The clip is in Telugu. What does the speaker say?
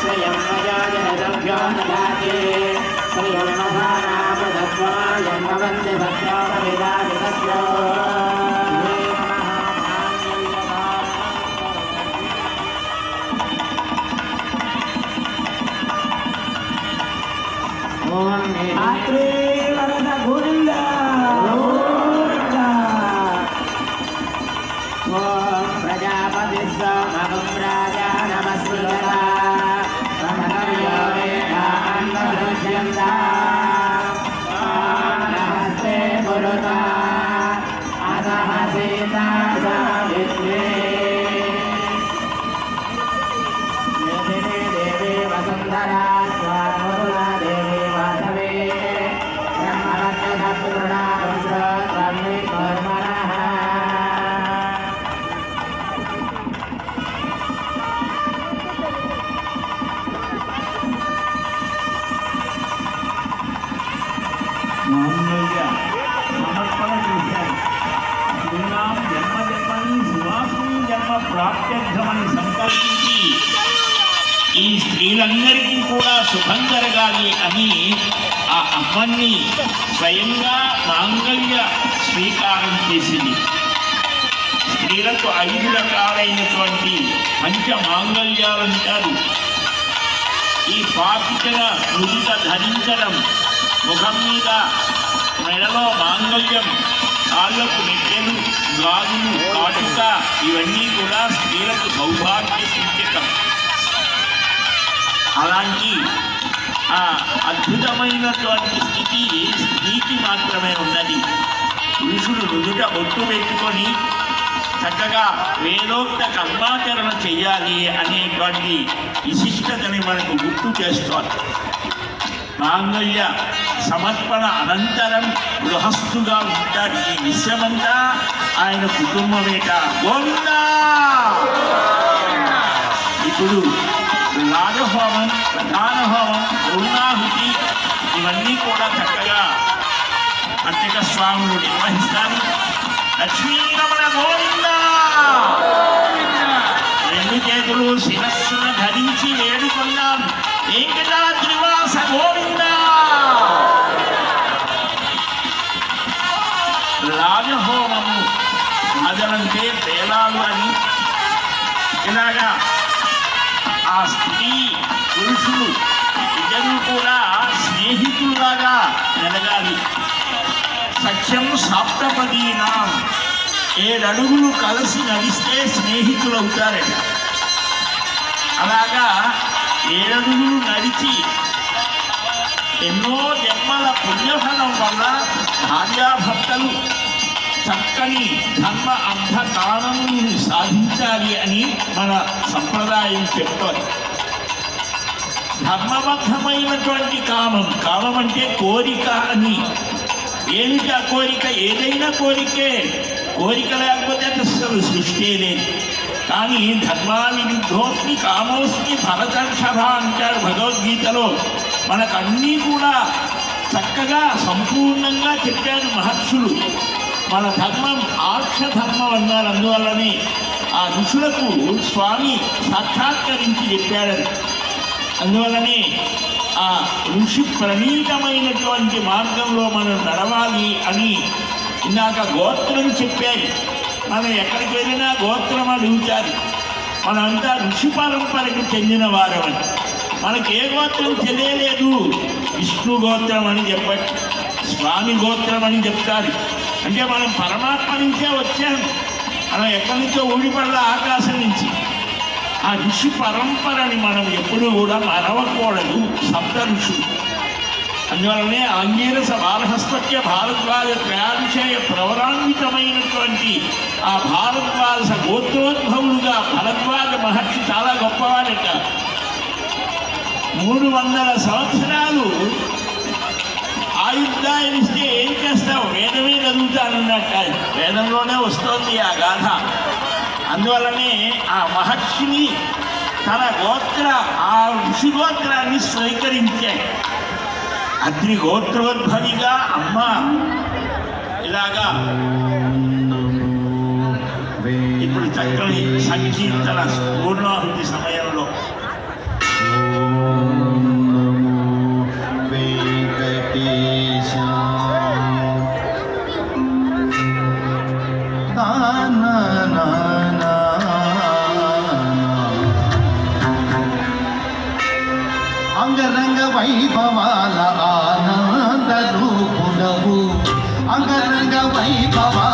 శ్రీమద్భ్యో దదాతి శ్రీమధానాపదత్వాయన్మవంతి సత్యోపవిదామి తత్రో ఓం ఆత్రే వరద గోవింద గోవింద. ఓం ప్రజాపతి సమగం Sita, Sita, Sita, ప్రాప్త్యర్థమని సంకల్పించి ఈ స్త్రీలందరికీ కూడా సుఖం జరగాలి అని ఆ అమ్మని స్వయంగా మాంగళ్య స్వీకారం చేసింది. స్త్రీలకు ఐదు రకాలైనటువంటి పంచ మాంగళ్యాలు అంటారు ఈ పాపికన నుదుట ధరించడం ముఖం మీద మెడలో మాంగళ్యం కాళ్ళకు మెట్టెలు గాజులు కాటుక ఇవన్నీ కూడా స్త్రీలకు సౌభాగ్య సూచకం. అలాంటి అద్భుతమైనటువంటి స్థితి స్త్రీకి మాత్రమే ఉన్నది. పురుషుడు నుదుట ఒట్టు పెట్టుకొని చక్కగా వేదోక్త కర్మాచరణ చెయ్యాలి అనేటువంటి విశిష్టతని మనకు గుర్తు చేస్తారు నాన్నయ్య సమర్పణ అనంతరం గృహస్థుగా ఉంటాడు ఈ విషయమంతా ఆయన కుటుంబమేట. గోవిందా ఇప్పుడు రాజహోమం ప్రధాన హోమం పూర్ణాహుతి ఇవన్నీ కూడా చక్కగా అర్చక స్వాములు నిర్వహిస్తారు. లక్ష్మీరమణ గోవింద రెండు చేతులు శిరస్సును ధరించి వేడుకున్నాం రాజహోమము రాజలంటే పేలాలు అని ఇలాగా ఆ స్త్రీ పురుషులు ఇద్దరు కూడా స్నేహితుల్లాగా మెలగాలి సత్యం సాప్తపదీనాం. ఏడడుగులు కలిసి నడిస్తే స్నేహితులు అవుతారట అలాగా ఏడడుగులు నడిచి ఎన్నో జన్మల పుణ్యఫలం వల్ల భార్యాభర్తలు చక్కని ధర్మ అర్థ కారణములను సాధించాలి అని మన సంప్రదాయం చెప్తోంది. ధర్మబద్ధమైనటువంటి కామం కామం అంటే కోరిక అని ఏమిటి ఆ కోరిక? ఏదైనా కోరికే. కోరిక లేకపోతే అసలు సృష్టి లేదు. కానీ ధర్మాన్ని విద్ధోస్మి కామోస్మి భరతర్షభ అంటారు భగవద్గీతలో. మనకు అన్నీ కూడా చక్కగా సంపూర్ణంగా చెప్పారు మహర్షులు. మన ధర్మం ఆర్ష ధర్మం అన్నారు. అందువల్లనే ఆ ఋషులకు స్వామి సాక్షాత్కరించి చెప్పారని. అందువల్లనే ఆ ఋషి ప్రణీతమైనటువంటి మార్గంలో మనం నడవాలి అని ఇందాక గోత్రం చెప్పారు. మనం ఎక్కడికి వెళ్ళినా గోత్రం అడుగుతారు మనంతా ఋషి పరంపరకు చెందిన వారమని మనకి ఏ గోత్రం తెలియలేదు విష్ణు గోత్రం అని చెప్పారు. స్వామి గోత్రం అని చెప్తారు. అంటే మనం పరమాత్మ నుంచే వచ్చాం మనం ఎక్కడి నుంచో ఊడిపడ్డ ఆకాశం నుంచి. ఆ ఋషి పరంపరని మనం ఎప్పుడూ కూడా మరవకూడదు సప్త ఋషులు అందువలనే అంగీరస బాలహస్తక్య భారద్వాజ త్రయాభిషయ ప్రవరాన్వితమైనటువంటి ఆ భారద్వాజ గోత్రోద్భవులుగా భరద్వాజ మహర్షి చాలా గొప్పవాడట. మూడు వందల సంవత్సరాలు ఆయుద్ధాయం ఇస్తే ఏం చేస్తావు? వేదమే చదువుతానన్నట్టు వేదంలోనే వస్తోంది ఆ గాథ. అందువల్లనే ఆ మహర్షిని తన గోత్ర ఆ ఋషి గోత్రాన్ని స్వీకరించాయి. అగ్ని గోత్రోద్భవిగా అమ్మ ఇలాగా ఇప్పుడు చక్కని సంకీర్తన పూర్ణాహుతి సమయంలో అంగరంగ వైభవా